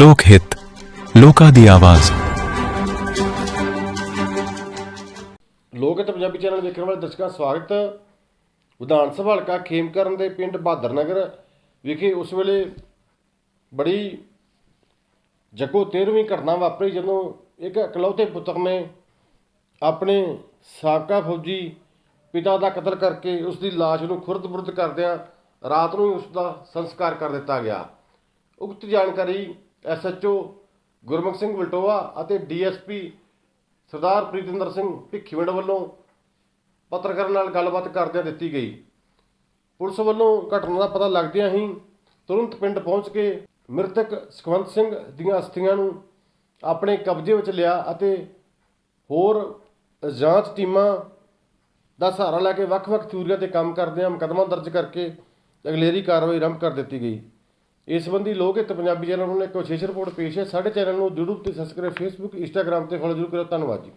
ਲੋਕ ਹਿੱਤ, ਲੋਕਾਂ ਦੀ ਆਵਾਜ਼। ਲੋਕ ਹਿੱਤ ਪੰਜਾਬੀ ਚੈਨਲ ਦੇਖਣ ਵਾਲੇ ਦਰਸ਼ਕਾਂ ਦਾ ਸਵਾਗਤ। ਵਿਧਾਨ ਸਭਾ ਹਲਕਾ ਖੇਮਕਰਨ ਦੇ ਪਿੰਡ ਬਹਾਦਰ ਨਗਰ ਵਿਖੇ ਉਸ ਵੇਲੇ ਬੜੀ ਜੱਗੋ ਤੇਰਵੀਂ ਘਟਨਾ ਵਾਪਰੀ ਜਦੋਂ ਇੱਕ ਇਕਲੌਤੇ ਪੁੱਤਰ ਨੇ ਆਪਣੇ ਸਾਬਕਾ ਫੌਜੀ ਪਿਤਾ ਦਾ ਕਤਲ ਕਰਕੇ ਉਸ ਦੀ ਲਾਸ਼ ਨੂੰ ਖੁਰਦ-ਬੁਰਦ ਕਰਦਿਆਂ ਰਾਤ ਨੂੰ ਹੀ ਉਸ ਦਾ ਸੰਸਕਾਰ ਕਰ ਦਿੱਤਾ ਗਿਆ। ਉਕਤ ਜਾਣਕਾਰੀ ਐਸਐਚਓ ਗੁਰਮੁਖ ਸਿੰਘ ਵਲਟੋਆ ਅਤੇ ਡੀਐਸਪੀ ਸਰਦਾਰ ਪ੍ਰੀਤਿੰਦਰ ਸਿੰਘ ਭਿੱਖੀਵਿੰਡ ਵੱਲੋਂ ਪੱਤਰਕਾਰਾਂ ਨਾਲ ਗੱਲਬਾਤ ਕਰਦਿਆਂ ਦਿੱਤੀ ਗਈ। ਪੁਲਿਸ ਵੱਲੋਂ ਘਟਨਾ ਦਾ ਪਤਾ ਲੱਗਦਿਆਂ ਹੀ ਤੁਰੰਤ ਪਿੰਡ ਪਹੁੰਚ ਕੇ ਮ੍ਰਿਤਕ ਸੁਖਵੰਤ ਸਿੰਘ ਦੀਆਂ ਅਸਥੀਆਂ ਨੂੰ ਆਪਣੇ ਕਬਜ਼ੇ ਵਿੱਚ ਲਿਆ ਅਤੇ ਹੋਰ ਜਾਂਚ ਟੀਮਾਂ ਦਾ ਸਹਾਰਾ ਲੈ ਕੇ ਵੱਖ-ਵੱਖ ਥਿਊਰੀਆਂ ਤੇ ਕੰਮ ਕਰਦਿਆਂ ਮੁਕੱਦਮਾ ਦਰਜ ਕਰਕੇ ਅਗਲੇਰੀ ਕਾਰਵਾਈ ਆਰੰਭ ਕਰ ਦਿੱਤੀ ਗਈ। ਇਸ ਸੰਬੰਧੀ ਲੋਕ ਹਿੱਤ ਪੰਜਾਬੀ ਚੈਨਲ ਨੂੰ ਇੱਕ ਵਿਸ਼ੇਸ਼ ਰਿਪੋਰਟ ਪੇਸ਼ ਹੈ। ਸਾਡੇ ਚੈਨਲ ਨੂੰ YouTube ਤੇ ਸਬਸਕ੍ਰਾਈਬ Facebook, Instagram ਤੇ ਫੋਲੋ ਜ਼ਰੂਰ ਕਰੋ ਧੰਨਵਾਦ ਜੀ।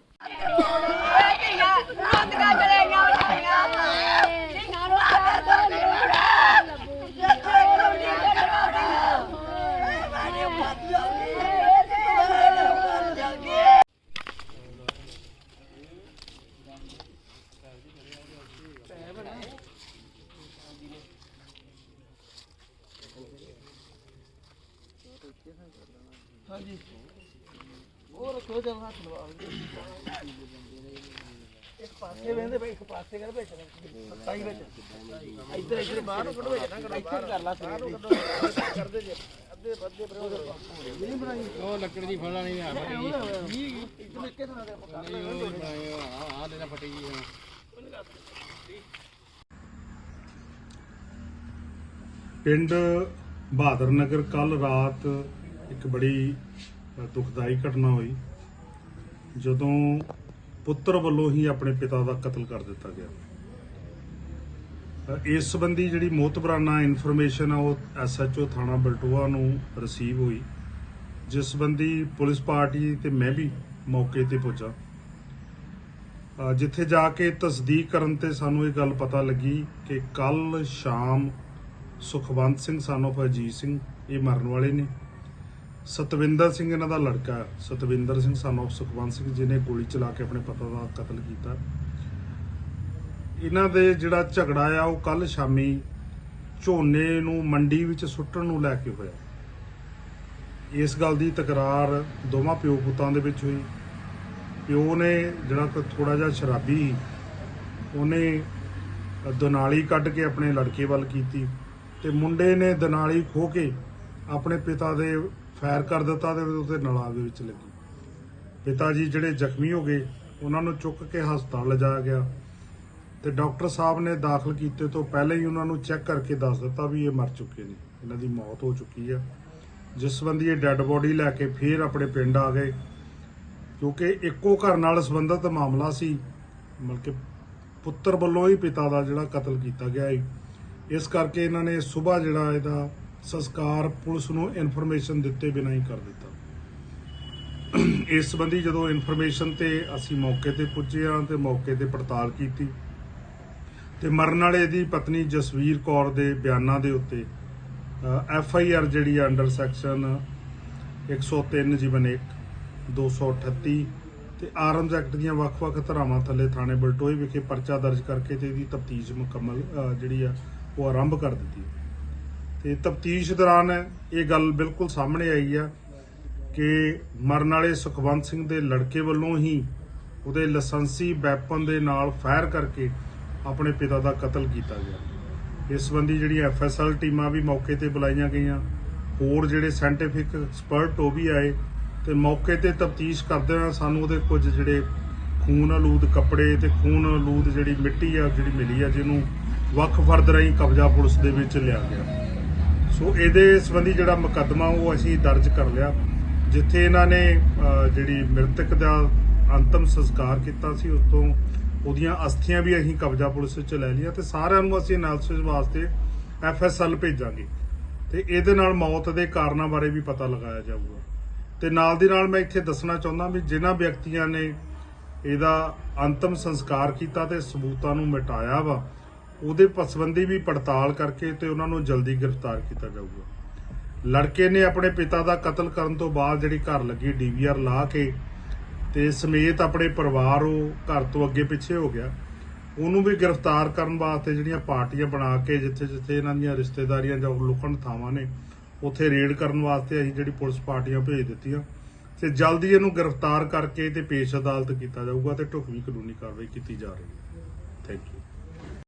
ਇੱਕ ਪਾਸੇ ਵੇਂਦੇ ਬਈ ਇੱਕ ਪਾਸੇ ਕਰ ਵਿੱਚ। ਸਤਾਈ ਵਿੱਚ। ਇੱਧਰ ਇੱਧਰ ਬਾਹਰ ਨੂੰ ਕੱਢੋ ਵਿੱਚ। ਨਾ ਕੱਢੋ ਇੱਥੇ ਕਰ ਲਾ ਬਾਹਰ ਨੂੰ ਕੱਢੋ ਕਰਦੇ ਜੇ। ਅੱਧੇ ਬੱਦੇ ਪਰ ਨਹੀਂ ਬਣਾਈ। ਉਹ ਲੱਕੜ ਦੀ ਫੜਾ। ਨਹੀਂ ਆ ਫਟੀ ਇੱਧਰ ਇੱਕੇ ਥਾਂ ਤੇ ਪਕਾ ਨਹੀਂ ਆ। ਲੈਣਾ ਫਟੀ ਪਿੰਡ ਬਹਾਦਰ ਨਗਰ ਕੱਲ ਰਾਤ ਇੱਕ ਬੜੀ ਦੁਖਦਾਈ ਘਟਨਾ ਹੋਈ, ਜਦੋਂ ਪੁੱਤਰ ਵੱਲੋਂ ਹੀ ਆਪਣੇ ਪਿਤਾ ਦਾ ਕਤਲ ਕਰ ਦਿੱਤਾ ਗਿਆ। ਇਸ ਸੰਬੰਧੀ ਜਿਹੜੀ ਮੋਤਬਰਾਨਾ ਇਨਫੋਰਮੇਸ਼ਨ ਆ, ਉਹ ਐਸਐਚਓ ਥਾਣਾ ਬਲਟੋਆ ਨੂੰ ਰਿਸੀਵ ਹੋਈ, ਜਿਸ ਸੰਬੰਧੀ ਪੁਲਿਸ ਪਾਰਟੀ ਤੇ ਮੈਂ ਵੀ ਮੌਕੇ ਤੇ ਪਹੁੰਚਾ ਜਿੱਥੇ ਜਾ ਕੇ ਤਸਦੀਕ ਕਰਨ ਤੇ ਸਾਨੂੰ ਇਹ ਗੱਲ ਪਤਾ ਲੱਗੀ ਕਿ ਕੱਲ ਸ਼ਾਮ ਸੁਖਵੰਤ ਸਿੰਘ son of ਅਜੀਤ ਸਿੰਘ, ਇਹ ਮਰਨ ਵਾਲੇ ਨੇ। ਸਤਵਿੰਦਰ ਸਿੰਘ ਇਹਨਾਂ ਦਾ ਲੜਕਾ ਸਤਵਿੰਦਰ ਸਿੰਘ son of ਸੁਖਵੰਤ ਸਿੰਘ ਜਿਹਨੇ ਗੋਲੀ ਚਲਾ ਕੇ ਆਪਣੇ ਪਿਤਾ ਦਾ ਕਤਲ ਕੀਤਾ। ਇਹਨਾਂ ਦੇ ਜਿਹੜਾ ਝਗੜਾ ਆ, ਉਹ ਕੱਲ ਸ਼ਾਮੀ ਝੋਨੇ ਨੂੰ ਮੰਡੀ ਵਿੱਚ ਸੁੱਟਣ ਨੂੰ ਲੈ ਕੇ ਹੋਇਆ। ਇਸ ਗੱਲ ਦੀ ਤਕਰਾਰ ਦੋਵਾਂ ਪਿਓ ਪੁੱਤਾਂ ਦੇ ਵਿੱਚ ਹੋਈ। ਪਿਓ ਨੇ ਜਿਹੜਾ ਥੋੜਾ ਜਿਹਾ ਸ਼ਰਾਬੀ ਸੀ, ਉਹਨੇ ਦਨਾਲੀ ਕੱਢ ਕੇ ਆਪਣੇ ਲੜਕੇ ਵੱਲ ਕੀਤੀ। ਤੇ ਮੁੰਡੇ ਨੇ ਦਨਾਲੀ ਖੋ ਕੇ ਆਪਣੇ ਪਿਤਾ ਦੇ ਫਾਇਰ ਕਰ ਦਿੱਤਾ ਤੇ ਉਹਦੇ ਨਲਾਂ ਦੇ ਵਿੱਚ ਲੱਗੀ। ਪਿਤਾ ਜੀ ਜਿਹੜੇ ਜ਼ਖਮੀ ਹੋ ਗਏ, ਉਹਨਾਂ ਨੂੰ ਚੁੱਕ ਕੇ ਹਸਪਤਾਲ ਲਿਜਾਇਆ ਗਿਆ ਤੇ ਡਾਕਟਰ ਸਾਹਿਬ ਨੇ ਦਾਖਲ ਕੀਤੇ ਤੋਂ ਪਹਿਲਾਂ ਹੀ ਉਹਨਾਂ ਨੂੰ ਚੈੱਕ ਕਰਕੇ ਦੱਸ ਦਿੱਤਾ ਵੀ ਇਹ ਮਰ ਚੁੱਕੇ ਨੇ, ਇਹਨਾਂ ਦੀ ਮੌਤ ਹੋ ਚੁੱਕੀ ਆ। ਜਿਸ ਸੰਬੰਧੀ ਇਹ ਡੈੱਡ ਬੋਡੀ ਲੈ ਕੇ ਫੇਰ ਆਪਣੇ ਪਿੰਡ ਆ ਗਏ, ਕਿਉਂਕਿ ਇੱਕੋ ਘਰ ਨਾਲ ਸੰਬੰਧਿਤ ਮਾਮਲਾ ਸੀ, ਮਤਲਬ ਕਿ ਪੁੱਤਰ ਵੱਲੋਂ ਹੀ ਪਿਤਾ ਦਾ ਜਿਹੜਾ ਕਤਲ ਕੀਤਾ ਗਿਆ ਹੈ ਇਸ ਕਰਕੇ ਇਹਨਾਂ ਨੇ ਸਵੇਰ ਜਿਹੜਾ ਇਹਦਾ ਸੰਸਕਾਰ ਪੁਲਿਸ ਨੂੰ ਇਨਫੋਰਮੇਸ਼ਨ ਦਿੱਤੇ ਬਿਨਾਂ ਹੀ ਕਰ ਦਿੱਤਾ। ਇਸ ਸੰਬੰਧੀ ਜਦੋਂ ਇਨਫੋਰਮੇਸ਼ਨ ਤੇ ਅਸੀਂ ਮੌਕੇ ਤੇ ਪੁੱਜੇ ਹਾਂ ਤੇ ਮੌਕੇ ਤੇ ਪੜਤਾਲ ਕੀਤੀ ਤੇ ਮਰਨ ਵਾਲੇ ਦੀ ਪਤਨੀ ਜਸਵੀਰ ਕੌਰ ਦੇ ਬਿਆਨਾਂ ਦੇ ਉੱਤੇ ਐਫ ਆਈ ਆਰ ਜਿਹੜੀ ਆ ਅੰਡਰ ਸੈਕਸ਼ਨ 103 ਜੀਵਨ 1 238 ਤੇ ਆਰਮਜ਼ ਐਕਟ ਦੀਆਂ ਵੱਖ-ਵੱਖ ਧਾਰਾਵਾਂ ਥੱਲੇ ਥਾਣੇ ਬਲਟੋਏ ਵਿਖੇ ਪਰਚਾ ਦਰਜ ਕਰਕੇ ਤੇ ਇਹਦੀ ਤਫਤੀਸ਼ ਮੁਕੰਮਲ ਜਿਹੜੀ ਆ ਉਹ ਆਰੰਭ ਕਰ ਦਿੱਤੀ। ਤੇ ਤਫਤੀਸ਼ ਦੌਰਾਨ ਇਹ ਗੱਲ ਬਿਲਕੁਲ ਸਾਹਮਣੇ ਆਈ ਆ ਕਿ ਮਰਨ ਵਾਲੇ ਸੁਖਵੰਤ ਸਿੰਘ ਦੇ ਲੜਕੇ ਵੱਲੋਂ ਹੀ ਉਹਦੇ ਲਾਇਸੈਂਸੀ ਵੈਪਨ ਦੇ ਨਾਲ ਫਾਇਰ ਕਰਕੇ ਆਪਣੇ ਪਿਤਾ ਦਾ ਕਤਲ ਕੀਤਾ ਗਿਆ। ਇਸ ਸੰਬੰਧੀ ਜਿਹੜੀ ਐਫਐਸਐਲ ਟੀਮਾਂ ਵੀ ਮੌਕੇ ਤੇ ਬੁਲਾਈਆਂ ਗਈਆਂ। ਹੋਰ ਜਿਹੜੇ ਸਾਇੰਟੀਫਿਕ ਐਕਸਪਰਟ ਉਹ ਵੀ ਆਏ ਤੇ ਮੌਕੇ ਤੇ ਤਫਤੀਸ਼ ਕਰਦੇ ਹੋਏ ਸਾਨੂੰ ਉਹਦੇ ਕੁਝ ਜਿਹੜੇ ਖੂਨ ਆਲੂਦ ਕੱਪੜੇ ਤੇ ਖੂਨ ਆਲੂਦ ਜਿਹੜੀ ਮਿੱਟੀ ਆ, ਜਿਹੜੀ ਮਿਲੀ ਆ ਜਿਹਨੂੰ ਵੱਖ ਫਰਦ ਰਾਹੀਂ ਕਬਜ਼ਾ ਪੁਲਿਸ ਦੇ ਵਿੱਚ ਲਿਆ ਗਿਆ। ਸੋ ਇਹਦੇ ਸੰਬੰਧੀ ਜਿਹੜਾ ਮੁਕੱਦਮਾ ਉਹ ਅਸੀਂ ਦਰਜ ਕਰ ਲਿਆ, ਜਿੱਥੇ ਇਹਨਾਂ ਨੇ ਜਿਹੜੀ ਮ੍ਰਿਤਕ ਦਾ ਅੰਤਮ ਸੰਸਕਾਰ ਕੀਤਾ ਸੀ ਉਸ ਤੋਂ ਉਹਦੀਆਂ ਅਸਥੀਆਂ ਵੀ ਅਸੀਂ ਕਬਜ਼ਾ ਪੁਲਿਸ ਵਿੱਚ ਲੈ ਲਈਆਂ ਤੇ ਸਾਰਿਆਂ ਨੂੰ ਅਸੀਂ ਐਨਾਲਿਸਿਸ ਵਾਸਤੇ ਐਫਐਸਐਲ ਭੇਜਾਂਗੇ। ਤੇ ਇਹਦੇ ਨਾਲ ਮੌਤ ਦੇ ਕਾਰਨਾਂ ਬਾਰੇ ਵੀ ਪਤਾ ਲਗਾਇਆ ਜਾਊਗਾ। ਤੇ ਨਾਲ ਦੀ ਨਾਲ ਮੈਂ ਇੱਥੇ ਦੱਸਣਾ ਚਾਹੁੰਦਾ ਵੀ ਜਿਨ੍ਹਾਂ ਵਿਅਕਤੀਆਂ ਨੇ ਇਹਦਾ ਅੰਤਮ ਸੰਸਕਾਰ ਕੀਤਾ ਤੇ ਸਬੂਤਾਂ ਨੂੰ ਮਿਟਾਇਆ ਵਾ ਉਹਦੇ ਪਸਵੰਦੀ ਵੀ ਪੜਤਾਲ ਕਰਕੇ ਤੇ ਉਹਨਾਂ ਨੂੰ ਜਲਦੀ ਗ੍ਰਿਫਤਾਰ ਕੀਤਾ ਜਾਊਗਾ। ਲੜਕੇ ਨੇ ਆਪਣੇ ਪਿਤਾ ਦਾ ਕਤਲ ਕਰਨ ਤੋਂ ਬਾਅਦ ਜਿਹੜੀ ਘਰ ਲੱਗੀ ਡੀਵੀਆਰ ਲਾ ਕੇ ਤੇ ਸਮੇਤ ਆਪਣੇ ਪਰਿਵਾਰ ਉਹ ਘਰ ਤੋਂ ਅੱਗੇ ਪਿੱਛੇ ਹੋ ਗਿਆ। ਉਹਨੂੰ ਵੀ ਗ੍ਰਿਫਤਾਰ ਕਰਨ ਵਾਸਤੇ ਜਿਹੜੀਆਂ ਪਾਰਟੀਆਂ ਬਣਾ ਕੇ ਜਿੱਥੇ ਜਿੱਥੇ ਇਹਨਾਂ ਦੀਆਂ ਰਿਸ਼ਤੇਦਾਰੀਆਂ ਜਾਂ ਲੁਕਣ ਥਾਵਾਂ ਨੇ, ਉੱਥੇ ਰੇਡ ਕਰਨ ਵਾਸਤੇ ਅਸੀਂ ਜਿਹੜੀ ਪੁਲਿਸ ਪਾਰਟੀਆਂ ਭੇਜ ਦਿੱਤੀਆਂ ਤੇ ਜਲਦੀ ਇਹਨੂੰ ਗ੍ਰਿਫਤਾਰ ਕਰਕੇ ਤੇ ਪੇਸ਼ ਅਦਾਲਤ ਕੀਤਾ ਜਾਊਗਾ ਤੇ ਢੁਕਵੀਂ ਕਾਨੂੰਨੀ ਕਾਰਵਾਈ ਕੀਤੀ ਜਾ ਰਹੀ ਹੈ। Thank you